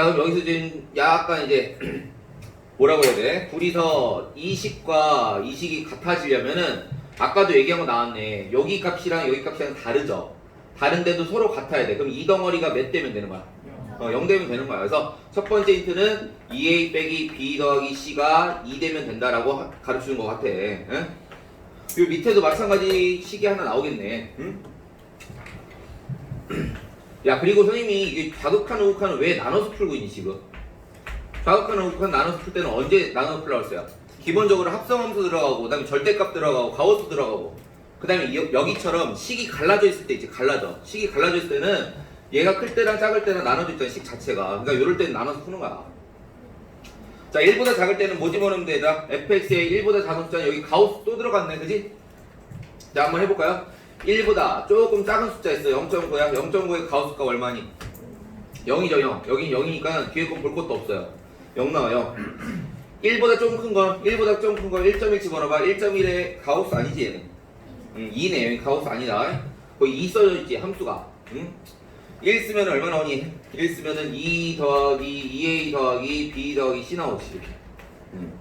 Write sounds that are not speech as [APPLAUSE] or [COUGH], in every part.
자 그럼 여기서 지금 약간 이제 [CLEARS THROAT] 뭐라고 해야 돼? 둘이서 이식과 이식이 같아지려면은 아까도 얘기한 거 나왔네. 여기 값이랑 여기 값이랑 다르죠. 다른데도 서로 같아야 돼. 그럼 이 덩어리가 몇 되면 되는 거야? 어, 0 되면 되는 거야. 그래서 첫 번째 힌트는 2a 빼기 b 더하기 c가 2 되면 된다라고 하- 가르치는 것 같아. 응? 요 밑에도 마찬가지 식이 하나 나오겠네. 응? 야 그리고 선생님이 이게 자극한 우극한은 왜 나눠서 풀고 있니 지금? 자극한 우극한 나눠서 풀 때는 언제 나눠서 풀라고 했어요? 기본적으로 합성함수 들어가고 그다음에 절대값 들어가고 가우스 들어가고 그다음에 여- 여기처럼 식이 갈라져 있을 때 있지 갈라져 식이 갈라져 있을 때는 얘가 클 때랑 작을 때랑 나눠져 있잖아 식 자체가 그러니까 이럴 때는 나눠서 푸는 거야 자 1보다 작을 때는 뭐 집어넣으면 되다 fx에 1보다 작은 숫자는 여기 가우스 또 들어갔네 그지? 자 한번 해볼까요? 1보다 조금 작은 숫자 있어 0.9야. 0.9의 가우스가 얼마니? 0이죠 0 여긴 0이니까 뒤에 건 볼 것도 없어요. 0 나와요. [CLEARS THROAT] 1보다 좀큰 거, 1보다 좀큰거1.1 집어넣어봐. 1.1의 가우스 아니지 얘는? 음, 2네. 여기 가우스 아니다. 거기 2 써져 있지 함수가. 음? 1 쓰면 얼마 나오니? 1 쓰면은 2 더하기 2a 더하기 b 더하기 c 나오지. 이렇게 음.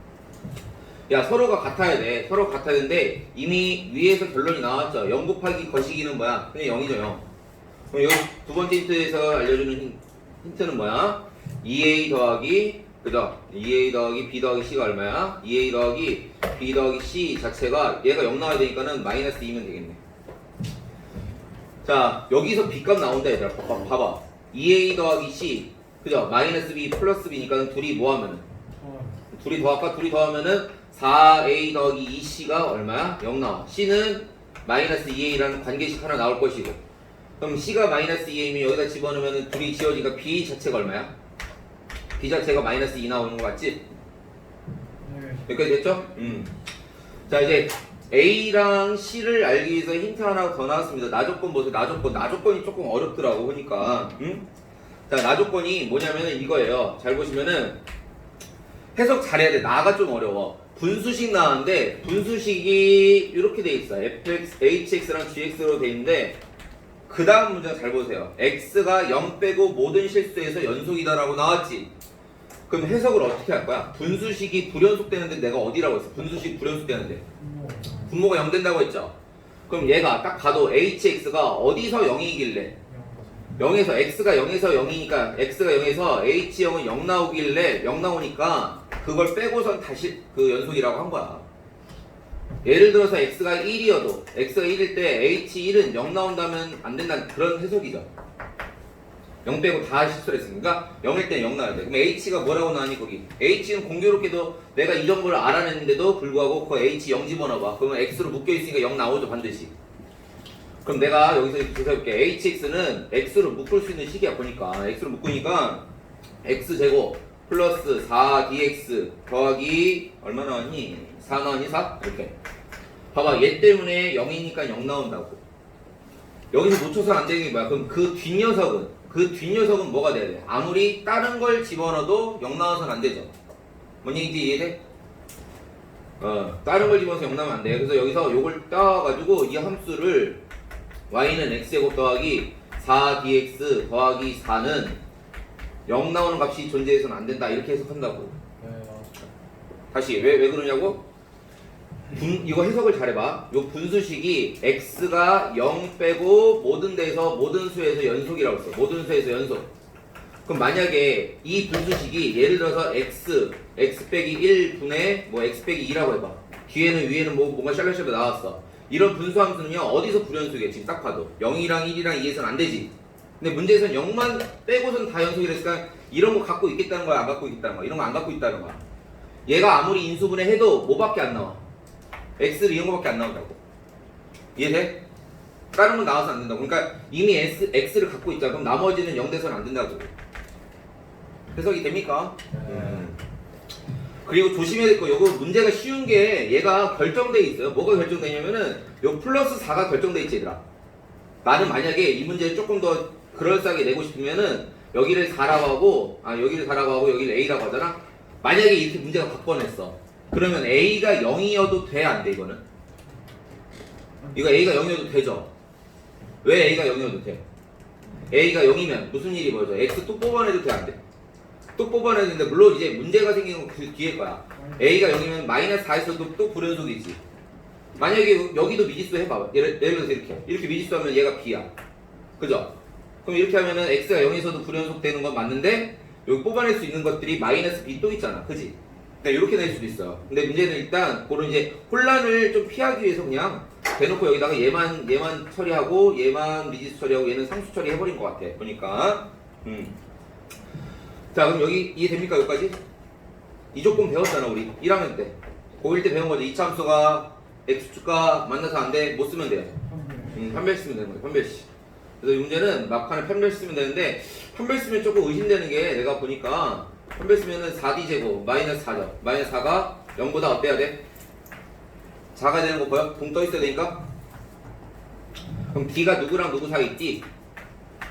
야 서로가 같아야 돼 서로 같아야 되는데 이미 위에서 결론이 나왔죠 0 곱하기 거시기는 뭐야? 그냥 0이죠 0 그럼 여기 두 번째 힌트에서 알려주는 힌, 힌트는 뭐야? 2a 더하기 그죠? 2a 더하기 b 더하기 c가 얼마야? 2a 더하기 b 더하기 c 자체가 얘가 0 나와야 되니까는 마이너스 2면 되겠네 자 여기서 b값 나온다 얘들아 봐봐, 봐봐 2a 더하기 c 그죠? 마이너스 b 플러스 b니까는 둘이 뭐 하면은 둘이 더할까? 둘이 더하면은 4a 더하기 2c가 얼마야? 0 나와 c는 마이너스 2a라는 관계식 하나 나올 것이고 그럼 c가 마이너스 2a면 여기다 집어넣으면 둘이 지워지니까 b 자체가 얼마야? b 자체가 마이너스 2 나오는 거 맞지? 여기까지 됐죠? 음. 자 이제 A랑 C를 알기 위해서 힌트 하나 더 나왔습니다. 나조건 보세요. 나조건. 나조건이 조금 어렵더라고 보니까. 음? 자 나조건이 뭐냐면은 이거예요. 잘 보시면은 해석 잘해야 돼. 나가 좀 어려워. 분수식 나왔는데 분수식이 이렇게 돼 있어요. fx, hx랑 gx로 돼 있는데 그 다음 문장 잘 보세요. x가 0 빼고 모든 실수에서 연속이다라고 나왔지. 그럼 해석을 어떻게 할 거야? 분수식이 불연속 되는데 내가 어디라고 했어? 분수식 불연속 되는데 분모가 0 된다고 했죠? 그럼 얘가 딱 봐도 hx가 어디서 0이길래 0에서 x가 0에서 0이니까 x가 0에서 h0은 0 나오길래 0 나오니까 그걸 빼고선 다시 그 연속이라고 한 거야. 예를 들어서 x가 1이어도 x가 1일 때 h1은 0 나온다면 안 된다는 그런 해석이죠. 0 빼고 다 실수를 했으니까 0일 때0 나와야 돼. 그럼 h가 뭐라고 나왔니 거기? h는 공교롭게도 내가 이 정보를 알아냈는데도 불구하고 그 h 0 집어넣어봐. 그러면 x로 묶여 있으니까 0 나오죠 반드시. 그럼 내가 여기서 조사해볼게. hx는 x로 묶을 수 있는 식이야 보니까 x로 묶으니까 x 제곱 플러스 4dx 더하기 얼마 나왔니? 4 나왔니? 4? 이렇게. 봐봐 얘 때문에 0이니까 0 나온다고. 여기서 놓쳐서 안 되는 게 뭐야? 그럼 그 뒷녀석은 그 뒷녀석은 뭐가 돼야 돼? 아무리 다른 걸 집어넣어도 0 나와서는 안 되죠. 뭔 얘기인지 이해돼? 어, 다른 걸 집어넣어서 0 나오면 안 돼. 그래서 여기서 요걸 따와가지고 이 함수를 y는 x제곱 더하기 4dx 더하기 4는 0 나오는 값이 존재해서는 안 된다. 이렇게 해석한다고. 다시 왜 왜 그러냐고? 분, 이거 해석을 잘해봐. 요 분수식이 x가 0 빼고 모든 데서 모든 수에서 연속이라고 했어. 모든 수에서 연속. 그럼 만약에 이 분수식이 예를 들어서 x x 빼기 1분의 뭐 x 빼기 2라고 해봐. 뒤에는 위에는 뭐 뭔가 샬라샬라 나왔어. 이런 분수함수는요 어디서 불연속이야 지금 딱 봐도 0이랑 1이랑 2에서는 안 되지. 근데 문제에서는 0만 빼고선 다 연속이랬으니까 이런 거 갖고 있겠다는 거야 안 갖고 있겠다는 거야 이런 거 안 갖고 있다는 거야. 얘가 아무리 인수분해 해도 뭐밖에 안 나와. x를 이런 거밖에 안 나온다고. 이해돼? 다른 건 나와서 안 된다고. 그러니까 이미 x, x를 갖고 있잖아. 그럼 나머지는 0 돼서는 안 된다고. 해석이 됩니까? 음. 그리고 조심해야 될 거, 요거 문제가 쉬운 게 얘가 결정돼 있어요. 뭐가 결정되냐면은 요 플러스 4가 결정돼 있지, 얘들아. 나는 만약에 이 문제를 조금 더 그럴싸하게 내고 싶으면은 여기를 4라고 하고, 아, 여기를 4라고 하고 여기를 A라고 하잖아? 만약에 이렇게 문제가 바꿔냈어. 그러면 A가 0이어도 돼, 안 돼, 이거는? 이거 A가 0이어도 되죠? 왜 A가 0이어도 돼? A가 0이면 무슨 일이 벌어져? X 또 뽑아내도 돼, 안 돼? 또 뽑아내야 되는데 물론 이제 문제가 생기는 건 그 뒤에 거야. A가 0이면 마이너스 4에서도 또 불연속이지. 만약에 여기도 미지수 해봐. 예를, 예를 들어서 이렇게. 이렇게 미지수 하면 얘가 B야. 그죠? 그럼 이렇게 하면은 X가 0에서도 불연속 되는 건 맞는데 여기 뽑아낼 수 있는 것들이 마이너스 B 또 있잖아. 그지? 그러니까 이렇게 낼 수도 있어요. 근데 문제는 일단 그런 이제 혼란을 좀 피하기 위해서 그냥 대놓고 여기다가 얘만 얘만 처리하고 얘만 미지수 처리하고 얘는 상수 처리해버린 것 같아. 보니까. 음. 자 그럼 여기 이해됩니까 여기까지? 이 조건 배웠잖아 우리 1학년 때 고1 때 배운 거죠 이차함수가 x축과 만나서 안돼 못 쓰면 돼요 음, 판별 쓰면 되는 거예요 판별식 그래서 이 문제는 막판에 판별 쓰면 되는데 판별 쓰면 조금 의심되는 게 내가 보니까 판별 쓰면은 4d 제곱 마이너스 4죠 마이너스 4가 0보다 어때야 돼? 4가 되는 거 보여? 붕 떠 있어야 되니까? 그럼 d가 누구랑 누구 사이 있지?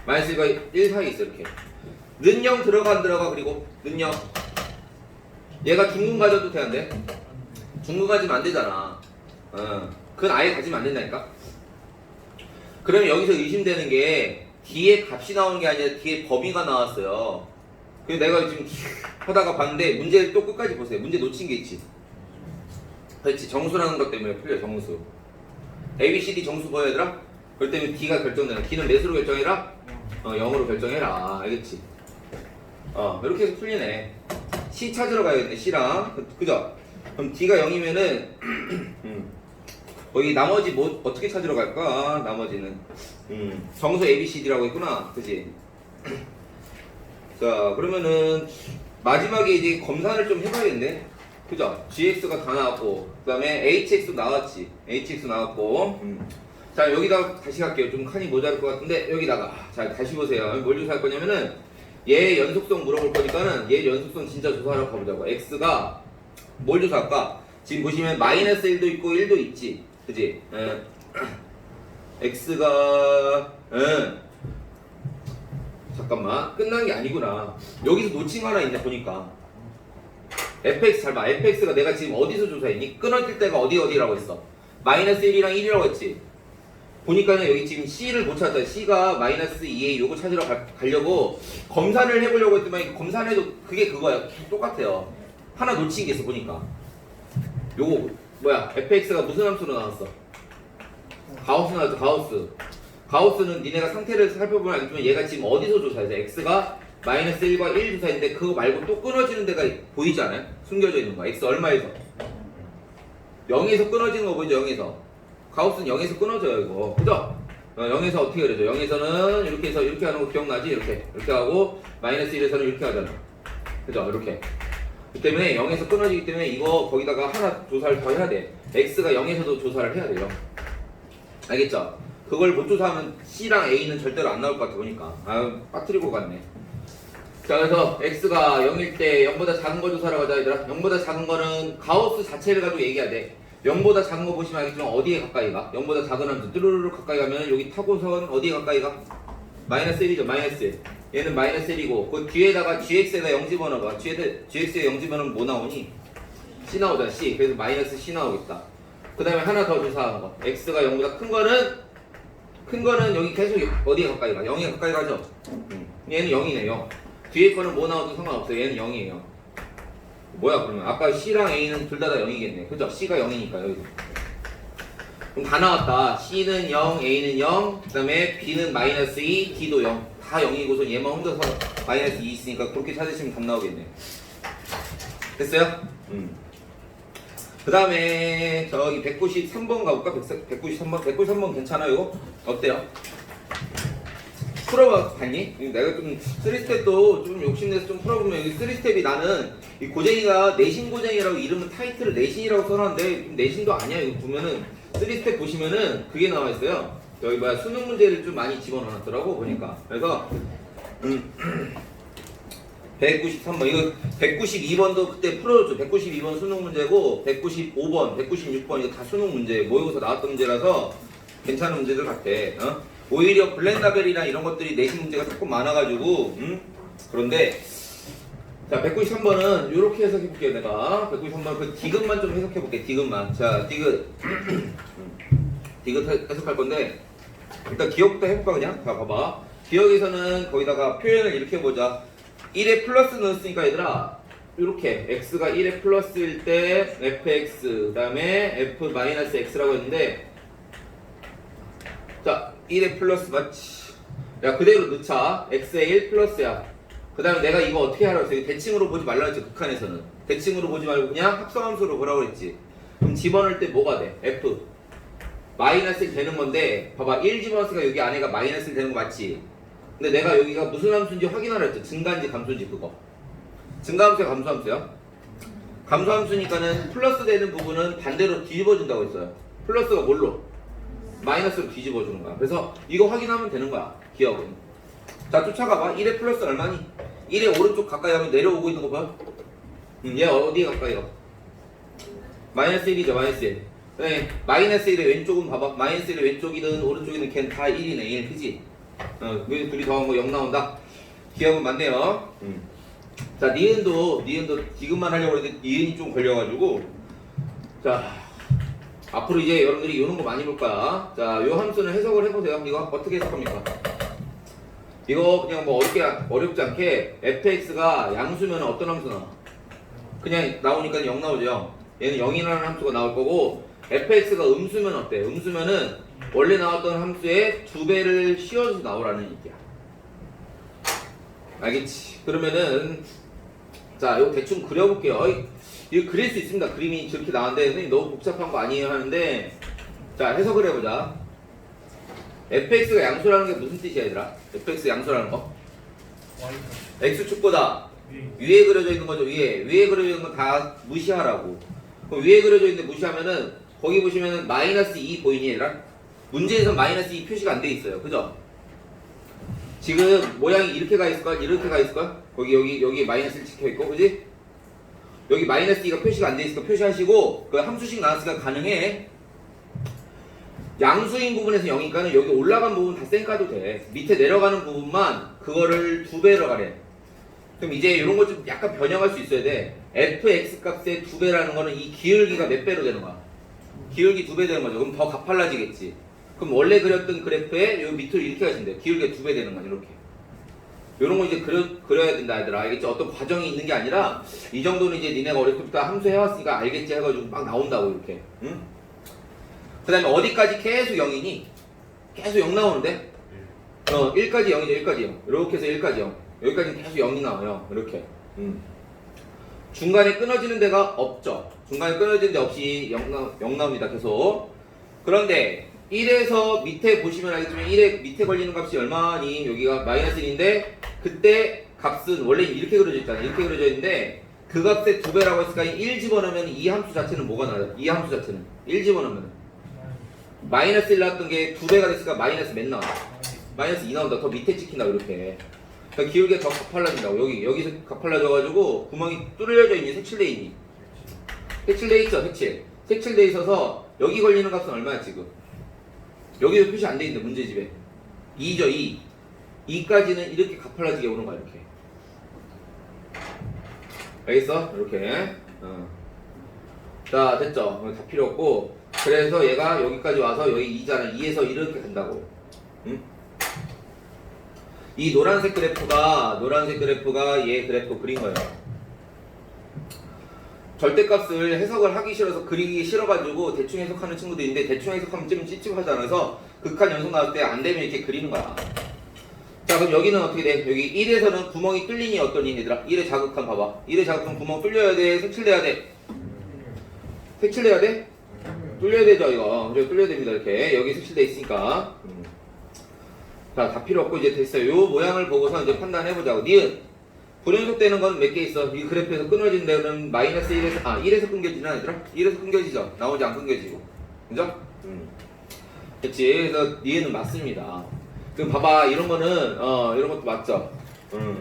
마이너스 1과 1 사이 있어 이렇게. 는영 들어가 안 들어가 그리고? 는영. 얘가 중근 가져도 되는데? 중근 가지면 안 되잖아. 어. 그건 아예 가지면 안 된다니까 그러면 여기서 의심되는 게 뒤에 값이 나오는 게 아니라 뒤에 범위가 나왔어요. 그래서 내가 지금 [LAUGHS] 하다가 봤는데 문제를 또 끝까지 보세요. 문제 놓친 게 있지. 그렇지. 정수라는 것 때문에 풀려 정수. A, B, C, D 정수 보여 얘들아? 그럴 때문에 D가 결정되는 D는 몇으로 결정해라? 어 0으로 결정해라. 알겠지? 어 이렇게 해서 풀리네. C 찾으러 가야겠네 C랑. 그- 그죠? 그럼 D가 0이면은 [CLEARS THROAT] 음, 거기 나머지 뭐 어떻게 찾으러 갈까? 나머지는 음, 정수 A, B, C, D라고 했구나 그지? 자 그러면은 마지막에 이제 검사를 좀 해봐야겠네 그죠? GX가 다 나왔고 그 다음에 HX 나왔지 HX 나왔고 음. 자 여기다가 다시 갈게요 좀 칸이 모자랄 것 같은데 여기다가 자 다시 보세요 뭘 조사할 거냐면은 얘 연속성 물어볼 거니까는 얘 연속성 진짜 조사하러 가보자고 x가 뭘 조사할까? 지금 보시면 마이너스 1도 있고 1도 있지 그지? 예. x가 예. 잠깐만 끝난 게 아니구나 여기서 놓친 거 하나 있네 보니까 fx 잘 봐. fx가 내가 지금 어디서 조사했니? 끊어질 때가 어디 어디라고 했어? 마이너스 1이랑 1이라고 했지. 보니까는 여기 지금 c를 못 찾았다. c가 마이너스 2a 요거 찾으러 가, 가려고 검사를 해보려고 했더만 검사를 해도 그게 그거야. 똑같아요. 하나 놓친 게 있어 보니까. 요거 뭐야? fx가 무슨 함수로 나왔어? 가우스 나왔죠. 가우스. 가우스는 니네가 상태를 살펴보면 알겠지만 얘가 지금 어디서 조사했어? x가 마이너스 1과 1 조사했는데 그거 말고 또 끊어지는 데가 보이지 않아요? 숨겨져 있는 거. x 얼마에서? 0에서 끊어지는 거 보이죠? 0에서. 가우스는 0에서 끊어져요, 이거. 그죠? 어, 0에서 어떻게 그려져? 0에서는 이렇게 해서 이렇게 하는 거 기억나지? 이렇게. 이렇게 하고, 마이너스 1에서는 이렇게 하잖아. 그죠? 이렇게. 그 때문에 0에서 끊어지기 때문에 이거 거기다가 하나 조사를 더 해야 돼. x가 0에서도 조사를 해야 돼요. 알겠죠? 그걸 못 조사하면 C랑 A는 절대로 안 나올 것 같아 보니까. 아유, 빠뜨리고 갔네. 자, 그래서 x가 0일 때 0보다 작은 거 조사하러 가자, 얘들아. 0보다 작은 거는 가우스 자체를 가지고 얘기해야 돼. 0보다 작은 거 보시면 알겠지만 어디에 가까이 가? 0보다 작은 함수 뚜루루루 가까이 가면 여기 타고선 어디에 가까이 가? 마이너스 1이죠, 마이너스 1. 얘는 마이너스 1이고, 그 뒤에다가 gx에다 0 집어넣어봐. gx에, gx에 0 집어넣으면 뭐 나오니? c 나오잖아, c. 그래서 마이너스 c 나오겠다. 그 다음에 하나 더 조사하는 거. x가 0보다 큰 거는, 큰 거는 여기 계속 어디에 가까이 가? 0에 가까이 가죠? 음. 얘는 0이네, 0. 뒤에 거는 뭐 나와도 상관없어요. 얘는 0이에요. 뭐야 그러면 아까 C랑 A는 둘 다 다 0이겠네. 그죠? C가 0이니까 여기. 그럼 다 나왔다. C는 0, A는 0, 그 다음에 B는 마이너스 2, D도 0. 다 0이고서 얘만 혼자서 마이너스 2 있으니까 그렇게 찾으시면 답 나오겠네. 됐어요? 음. 그 다음에 저기 193번 가볼까? 193번? 193번 괜찮아요? 어때요? 풀어봤니? 내가 좀 3스텝도 좀 욕심내서 좀 풀어보면 여기 3스텝이 나는 이 고쟁이가 내신 고쟁이라고 이름은 타이틀을 내신이라고 써놨는데 좀 내신도 아니야 이거 보면은 3스텝 보시면은 그게 나와 있어요 여기 뭐야 수능 문제를 좀 많이 집어넣었더라고 보니까. 그래서 음 193번. 이거 192번도 그때 풀어줬죠. 192번 수능 문제고 195번 196번 이거 다 수능 문제 모의고사 나왔던 문제라서 괜찮은 문제들 같아 어? 오히려 블렌다벨이나 이런 것들이 내신 문제가 조금 많아가지고 음? 그런데 자 193번은 이렇게 해석해볼게요 내가. 193번 그 디귿만 좀 해석해볼게 디귿만. 자 디귿. [CLEARS THROAT] 디귿 해- 해석할 건데 일단 기억부터 해볼까 그냥? 자 봐봐. 기억에서는 거기다가 표현을 이렇게 해보자. 1에 플러스 넣었으니까 얘들아 이렇게. x가 1에 플러스일 때 fx 그 다음에 f 마이너스 x라고 했는데 자 1에 플러스 맞지? 야 그대로 넣자. x에 1 플러스야. 그 다음에 내가 이거 어떻게 하라고 했어? 대칭으로 보지 말라 했지 극한에서는. 대칭으로 보지 말고 그냥 합성함수로 보라고 했지. 그럼 집어넣을 때 뭐가 돼? f 마이너스 1 되는 건데 봐봐 1 집어넣었으니까 여기 안에가 마이너스 1 되는 거 맞지 근데 내가 여기가 무슨 함수인지 확인하라 했죠 증가인지 감소인지 그거 증가함수야 감소함수야? 감소함수니까는 플러스 되는 부분은 반대로 뒤집어준다고 했어요 플러스가 뭘로? 마이너스로 뒤집어주는 거야 그래서 이거 확인하면 되는 거야 기억은 자 쫓아가봐 1에 플러스 얼마니? 1에 오른쪽 가까이 하면 내려오고 있는 거 봐. 음, 얘 어디에 가까이 가? 마이너스 1이죠 마이너스 1 네, 마이너스 1의 왼쪽은 봐봐 마이너스 1의 왼쪽이든 오른쪽이든 걔는 다 1이네 1 그지? 어, 왜 둘이 더한 거 0 나온다? 기억은 맞네요 음. 자 니은도 니은도 지금만 하려고 했는데 니은이 좀 걸려가지고 자 앞으로 이제 여러분들이 이런 거 많이 볼 거야 자 요 함수는 해석을 해보세요 이거 어떻게 해석합니까? 이거 그냥 뭐 어렵게 어렵지 않게 fx가 양수면 어떤 함수 나와? 그냥 나오니까 0 나오죠. 얘는 0이라는 함수가 나올 거고 fx가 음수면 어때? 음수면은 원래 나왔던 함수의 두 배를 씌워서 나오라는 얘기야. 알겠지? 그러면은 자, 이거 대충 그려볼게요. 이거 그릴 수 있습니다. 그림이 저렇게 나왔는데 선생님 너무 복잡한 거 아니에요 하는데 자 해석을 해보자. fx가 양수라는 게 무슨 뜻이야 얘들아? fx 양수라는 거? x축보다 위에 그려져 있는 거죠 위에 위에 그려져 있는 건다 무시하라고 그럼 위에 그려져 있는데 무시하면은 거기 보시면은 마이너스 2 보이니 얘들아? 문제에서 마이너스 2 표시가 안 돼 있어요 그죠? 지금 모양이 이렇게 가 있을 걸? 이렇게 가 있을 걸? 거기 여기 여기 마이너스 1 찍혀 있고 그지? 여기 마이너스 2가 표시가 안 돼 있으니까 표시하시고 그 함수식 나왔으니까 가능해 양수인 부분에서 0이니까는 여기 올라간 부분 다 쌩까도 돼. 밑에 내려가는 부분만 그거를 두 배로 가래. 그럼 이제 이런 거좀 약간 변형할 수 있어야 돼. fx 값의 두 배라는 거는 이 기울기가 몇 배로 되는 거야? 기울기 두 배 되는 거죠. 그럼 더 가팔라지겠지. 그럼 원래 그렸던 그래프에 요 밑으로 이렇게 돼요. 기울기가 두배 되는 거죠. 이렇게. 이런 거 이제 그려, 그려야 된다 얘들아 알겠지? 어떤 과정이 있는 게 아니라 이 정도는 이제 니네가 어렸을 때부터 함수 해왔으니까 알겠지 해가지고 막 나온다고 이렇게 응? 그 다음에 어디까지 계속 0이니? 계속 0 나오는데? 어 1까지 0이죠 1까지 0 이렇게 해서 1까지 0 여기까지 계속 0이 나와요 이렇게 음. 중간에 끊어지는 데가 없죠 중간에 끊어지는 데 없이 0, 나, 0 나옵니다 계속 그런데 1에서 밑에 보시면 알겠지만 1에 밑에 걸리는 값이 얼마니? 여기가 마이너스 1인데 그때 값은 원래 이렇게 그려져 있잖아요 이렇게 그려져 있는데 그 값의 두 배라고 했으니까 1 집어넣으면 이 함수 자체는 뭐가 나요? 이 함수 자체는 1 집어넣으면 마이너스 1 나왔던 게 두 배가 됐으니까 마이너스 몇 나와? 마이너스 2 나온다. 더 밑에 찍힌다 이렇게. 그러니까 기울기가 더 가팔라진다고. 여기 여기서 가팔라져 가지고 구멍이 뚫려져? 색칠돼 있니? 색칠돼 있죠. 색칠. 색칠돼 있어서 여기 걸리는 값은 얼마야 지금? 여기도 표시 안 돼 있는데 문제집에 2죠 2. 2까지는 이렇게 가팔라지게 오는 거야 이렇게. 알겠어? 이렇게. 어. 자 됐죠? 어, 다 필요 없고 그래서 얘가 여기까지 와서 여기 2잖아 2에서 이렇게 간다고 응? 이 노란색 그래프가 노란색 그래프가 얘 그래프 그린 거예요 절대값을 해석을 하기 싫어서 그리기 싫어가지고 대충 해석하는 친구도 있는데 대충 해석하면 좀 찝찝하잖아 그래서 극한 연속 나올 때 안 되면 이렇게 그리는 거야. 자 그럼 여기는 어떻게 돼? 여기 1에서는 구멍이 뚫리니 어떠니 얘들아? 1의 자극함 봐봐. 1의 자극함 구멍 뚫려야 돼? 색칠돼야 돼? 색칠돼야 돼? 뚫려야 되죠 이거. 그래 뚫려야 됩니다 이렇게. 여기 색칠돼 있으니까. 음. 자다 필요 없고 이제 됐어요. 요 모양을 보고서 이제 판단해보자고. 니은 불연속 되는 건 몇 개 있어? 이 그래프에서 끊어진 데는 마이너스 1에서 아 1에서 끊겨지나 얘들아? 1에서 끊겨지죠? 나머지 안 끊겨지고. 그죠? 음. 그치? 그래서 니은은 맞습니다. 그럼 봐봐 이런 거는 어 이런 것도 맞죠? 음.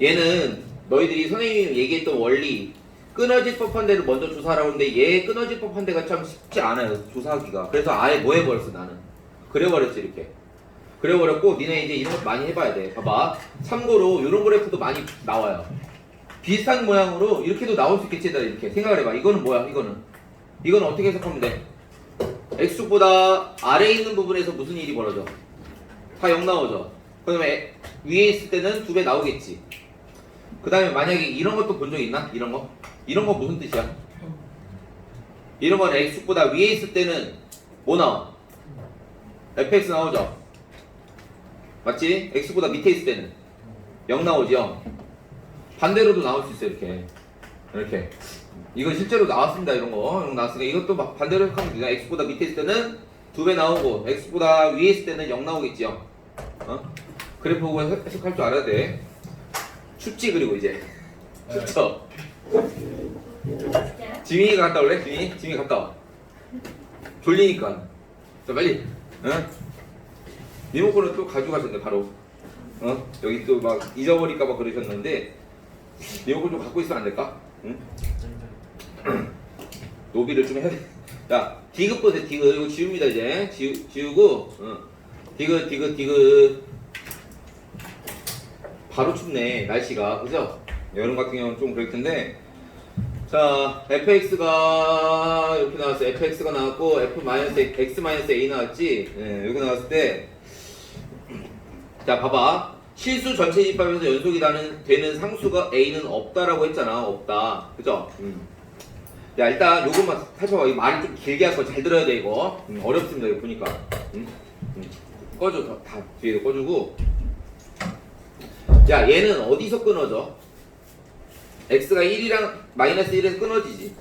얘는 너희들이 선생님이 얘기했던 원리. 끊어질 법한 데를 먼저 조사하라고 하는데 얘 끊어질 법한 데가 참 쉽지 않아요 조사하기가. 그래서 아예 뭐 해버렸어 나는? 그려버렸지 이렇게 그려버렸고 니네 이제 이런 것 많이 해봐야 돼 봐봐 참고로 이런 그래프도 많이 나와요 비슷한 모양으로 이렇게도 나올 수 있겠지 이렇게 생각을 해봐 이거는 뭐야 이거는 이거는 어떻게 해석하면 돼 x축보다 아래에 있는 부분에서 무슨 일이 벌어져 다 0 나오죠 그 다음에 위에 있을 때는 두 배 나오겠지. 그 다음에 만약에 이런 것도 본 적 있나? 이런 거? 이런 거 무슨 뜻이야? 이런 건 x보다 위에 있을 때는 뭐 나와? fx 나오죠? 맞지? x보다 밑에 있을 때는. 0 나오지 0 반대로도 나올 수 있어요 이렇게. 이렇게. 이건 실제로 나왔습니다 이런 거. 이런 거 나왔으니까 이것도 막 반대로 해석하면 되잖아 x보다 밑에 있을 때는 2배 나오고 x보다 위에 있을 때는 0 나오겠지 0 어? 그래프 보고 해석- 해석할 줄 알아야 돼. 춥지 그리고 이제. 춥죠? 지민이가 갔다 올래? 지민이? 지민이 갔다 와. 졸리니까. 자 빨리. 응? 리모컨을 또 가져가셨네 바로 어? 여기 또 막 잊어버릴까 봐 그러셨는데 리모컨 좀 갖고 있으면 안 될까? 응? [CLEARS THROAT] 노비를 좀 해야 돼. 야, 디귿 보세요, 디귿. 이거 지웁니다, 이제. 지우, 지우고, 어. 디귿, 디귿, 디귿. 바로 춥네, 날씨가. 그죠? 여름 같은 경우는 좀 그럴 텐데. 자, fx가 이렇게 나왔어요. fx가 나왔고, f-x a 나왔지? 예, 여기 나왔을 때. 자, 봐봐. 실수 전체 집합에서 연속이 되는 상수가 a는 없다라고 했잖아. 없다. 그죠? 음. 야 일단 요것만 살펴봐 이 말을 좀 길게 할 거 잘 들어야 돼 이거 음, 어렵습니다 이거 보니까 음? 음. 꺼줘 다, 다 뒤에도 꺼주고 야 얘는 어디서 끊어져? x가 1이랑 마이너스 1에서 끊어지지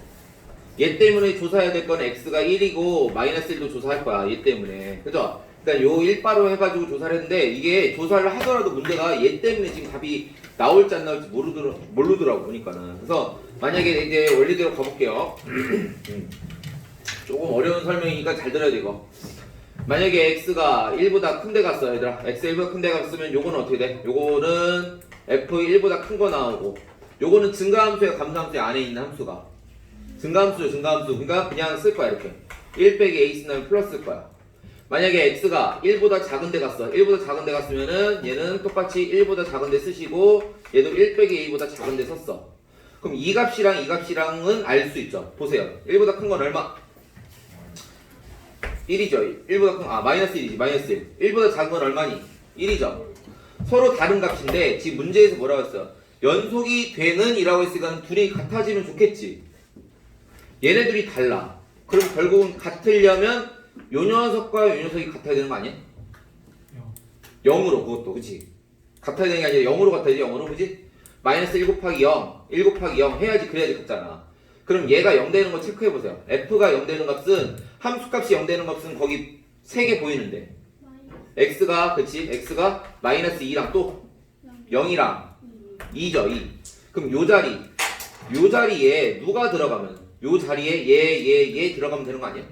얘 때문에 조사해야 될 건 x가 1이고 마이너스 1도 조사할 거야 얘 때문에 그죠? 일단 요 1바로 해가지고 조사를 했는데 이게 조사를 하더라도 문제가 얘 때문에 지금 답이 나올지 안 나올지 모르더라, 모르더라고 보니까는. 그래서 만약에 이제 원리대로 가볼게요. 음. [CLEARS THROAT] 조금 어려운 설명이니까 잘 들어야 돼 이거. 만약에 x가 1보다 큰 데 갔어 얘들아. x 1보다 큰 데 갔으면 요거는 어떻게 돼? 요거는 f 1보다 큰 거 나오고 요거는 증가함수야 감소함수 안에 있는 함수가. 증가함수죠 증가함수. 그러니까 그냥 쓸 거야 이렇게. 1 빼기 a 쓴다면 플러스 쓸 거야 만약에 x가 1보다 작은 데 갔어. 1보다 작은 데 갔으면은 얘는 똑같이 1보다 작은 데 쓰시고 얘도 1 빼기 a보다 작은 데 썼어. 그럼 이 값이랑 이 값이랑은 알 수 있죠. 보세요. 1보다 큰 건 얼마? 1이죠. 1보다 큰, 아 마이너스 1이지. 마이너스 1 1보다 작은 건 얼마니? 1이죠. 서로 다른 값인데 지금 문제에서 뭐라고 했어요? 연속이 되는 이라고 했으니까 둘이 같아지면 좋겠지. 얘네들이 달라. 그럼 결국은 같으려면 요 녀석과 요 녀석이 같아야 되는 거 아니야? 0 으로 그것도 그치? 같아야 되는 게 아니라 0으로 같아야지 0으로 그치? 마이너스 1 곱하기 0 1 곱하기 0 해야지 그래야지 같잖아. 그럼 얘가 0 되는 거 체크해 보세요. F가 0 되는 값은 함수값이 0 되는 값은 거기 3개 보이는데. X가 그치? X가 마이너스 2랑 또 0이랑 2죠 2 그럼 요 자리 요 자리에 누가 들어가면 요 자리에 얘 얘 얘 들어가면 되는 거 아니야?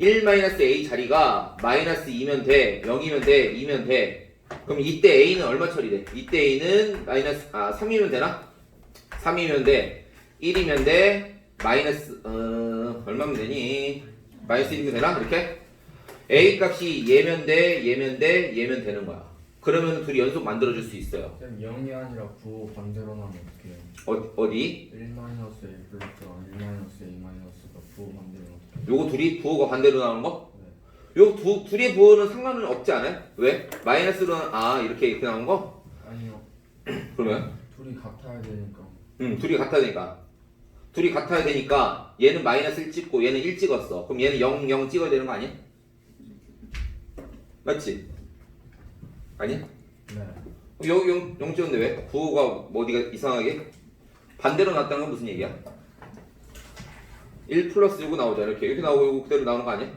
1 마이너스 a 자리가 마이너스 2면 돼 0이면 돼 2면 돼 그럼 이때 a는 얼마 처리돼? 이때 a는 마이너스 아 3이면 되나? 3이면 돼 1이면 돼 마이너스 어 얼마면 되니? 마이너스 1이면 되나? 이렇게? a 값이 얘면 돼 얘면 돼 얘면 되는 거야 그러면 둘이 연속 만들어줄 수 있어요 쌤 0이 아니라 9 반대로 나면 어떻게 해요? 어, 어디? 1 마이너스 1 플러스와 1 마이너스 2 마이너스가 9 반대로 요? 요거 둘이 부호가 반대로 나오는 거? 네. 요 두, 둘의 부호는 상관은 없지 않아요? 왜? 마이너스로는 아 이렇게 이렇게 나온 거? 아니요 [CLEARS THROAT] 그러면? 둘이 같아야 되니까 음 둘이 같아야 되니까 둘이 같아야 되니까 얘는 마이너스 1 찍고 얘는 1 찍었어 그럼 얘는 0, 0 찍어야 되는 거 아니야? 맞지? 아니야? 네 여기 0, 0 찍었는데 왜? 부호가 뭐 어디가 이상하게? 반대로 났다는 건 무슨 얘기야? 1 플러스 요거 나오잖아 이렇게 이렇게 나오고 요거 그대로 나오는 거 아니야?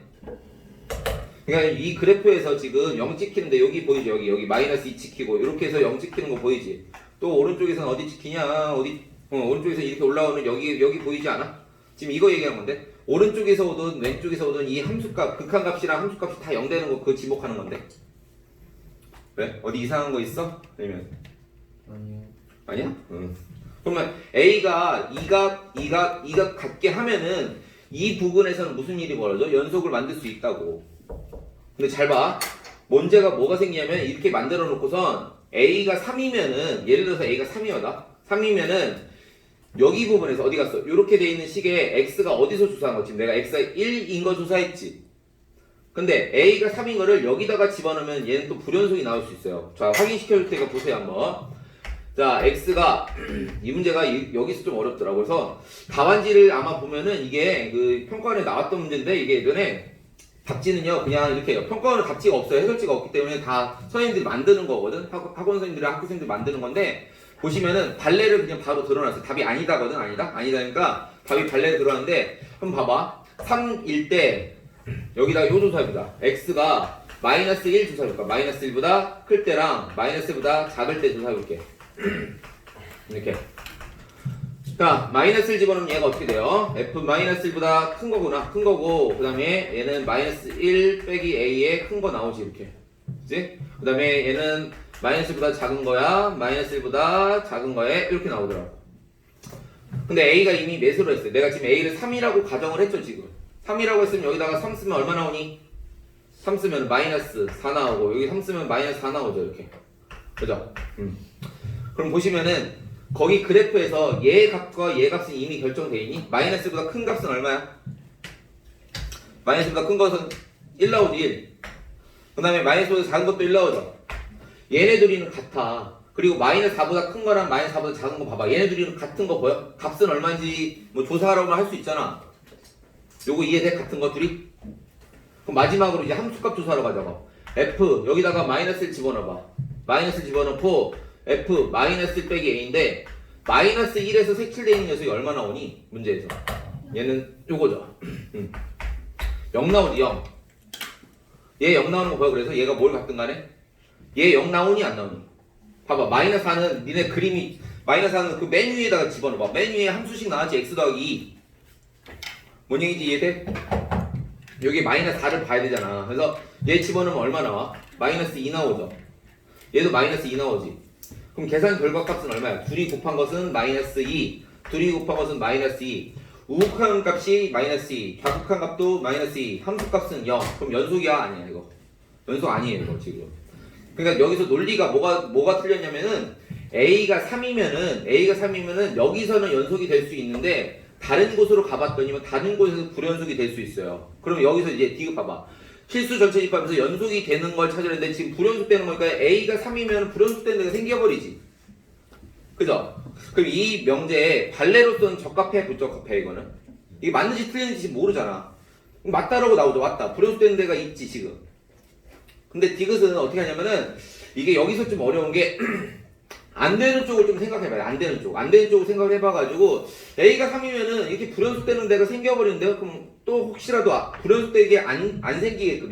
그러니까 이 그래프에서 지금 0 찍히는데 여기 보이죠 여기 여기 마이너스 2 찍히고 이렇게 해서 0 찍히는 거 보이지 또 오른쪽에서는 어디 찍히냐 어디 어, 오른쪽에서 이렇게 올라오는 여기 여기 보이지 않아? 지금 이거 얘기하는 건데 오른쪽에서 오든 왼쪽에서 오든 이 함수값 극한값이랑 함수값이 다 0 되는 거 그거 지목하는 건데 왜? 어디 이상한 거 있어? 아니면 아니요 아니야? 응. 그러면 A가 2가 2가 2가 같게 하면은 이 부분에서는 무슨 일이 벌어져? 연속을 만들 수 있다고. 근데 잘 봐. 문제가 뭐가 생기냐면 이렇게 만들어 놓고선 A가 3이면은 예를 들어서 A가 3이었다. 3이면은 여기 부분에서 어디 갔어? 이렇게 돼 있는 식에 X가 어디서 조사한 거지? 내가 X가 1인 거 조사했지. 근데 A가 3인 거를 여기다가 집어넣으면 얘는 또 불연속이 나올 수 있어요. 자, 확인시켜 줄 테니까 보세요, 한번. 자, X가, [CLEARS THROAT] 이 문제가 이- 여기서 좀 어렵더라고요. 그래서 답안지를 아마 보면은 이게 그 평가원에 나왔던 문제인데 이게 예전에 답지는요, 그냥 이렇게 해요. 평가원은 답지가 없어요. 해설지가 없기 때문에 다 선생님들이 만드는 거거든. 학- 학원 선생님들이 학교 선생님들이 만드는 건데 보시면은 발레를 그냥 바로 드러났어요. 답이 아니다거든, 아니다? 아니다니까 답이 발레에 들어왔는데 한번 봐봐. 3일 때 여기다가 요 조사입니다. x가 마이너스 1 조사해볼까? 마이너스 1보다 클 때랑 마이너스 1보다 작을 때 조사해볼게. 이렇게. 자, 마이너스를 집어넣으면 얘가 어떻게 돼요? f 마이너스 1보다 큰 거구나. 큰 거고, 그 다음에 얘는 마이너스 1 빼기 a에 큰거 나오지, 이렇게. 그지? 그 다음에 얘는 마이너스 1보다 작은 거야. 마이너스 1보다 작은 거에 이렇게 나오더라고. 근데 a가 이미 몇으로 했어요? 내가 지금 a를 3이라고 가정을 했죠, 지금. 3이라고 했으면 여기다가 3 쓰면 얼마 나오니? 3 쓰면 마이너스 4 나오고, 여기 3 쓰면 마이너스 4 나오죠, 이렇게. 그죠? 음. 그럼 보시면은, 거기 그래프에서 얘 값과 얘 값은 이미 결정돼 있니? 마이너스보다 큰 값은 얼마야? 마이너스보다 큰 것은 1 나오지 1. 그 다음에 마이너스보다 작은 것도 1 나오죠. 얘네들이는 같아. 그리고 마이너스 4보다 큰 거랑 마이너스 4보다 작은 거 봐봐. 얘네들이는 같은 거 보여? 값은 얼마인지 뭐 조사하라고 할수 있잖아. 요거 이해돼? 같은 것들이? 그럼 마지막으로 이제 함수값 조사하러 가자고. f 여기다가 마이너스를 집어넣어봐. 마이너스 집어넣고 f 마이너스 1 빼기 a인데 마이너스 1에서 색칠되어 있는 녀석이 얼마 나오니? 문제에서. 얘는 요거죠. [CLEARS THROAT] 음. 0 나오지 0. 얘 0 나오는 거 보여? 그래서 얘가 뭘 갖든 간에? 얘 0 나오니 안 나오니? 봐봐 마이너스 4는 니네 그림이 마이너스 4는 그 맨 위에다가 집어넣어봐. 맨 위에 함수씩 나왔지 x 더하기 2. 뭔 얘기인지 이해돼? 여기 마이너스 4를 봐야 되잖아. 그래서 얘 집어넣으면 얼마 나와? 마이너스 2 나오죠. 얘도 마이너스 2 나오지. 그럼 계산 결과값은 얼마야? 둘이 곱한 것은 마이너스 2, 둘이 곱한 것은 마이너스 2. 우극한 값이 마이너스 2, 좌극한 값도 마이너스 2, 함수값은 0. 그럼 연속이야 아니야 이거? 연속 아니에요 이거 지금. 그러니까 여기서 논리가 뭐가 뭐가 틀렸냐면은 a가 3이면은 a가 3이면은 여기서는 연속이 될 수 있는데 다른 곳으로 가봤더니면 다른 곳에서 불연속이 될 수 있어요. 그럼 여기서 이제 디귿 봐봐. 실수 전체 집합에서 연속이 되는 걸 찾으려는데 지금 불연속 되는 거니까 a가 3이면 불연속 되는 데가 생겨버리지. 그죠? 그럼 이 명제에 발레로서는 적합해 부적합해 이거는? 이게 맞는지 틀리는지 모르잖아. 맞다라고 나오죠. 맞다. 불연속 되는 데가 있지 지금. 근데 디귿은 어떻게 하냐면은 이게 여기서 좀 어려운 게 [CLEARS THROAT] 안 되는 쪽을 좀 생각해봐요. 안 되는 쪽. 안 되는 쪽을 생각을 해봐가지고 A가 3이면은 이렇게 불연속되는 데가 생겨버리는데요. 그럼 또 혹시라도 아- 불연속되게 안, 안 생기게끔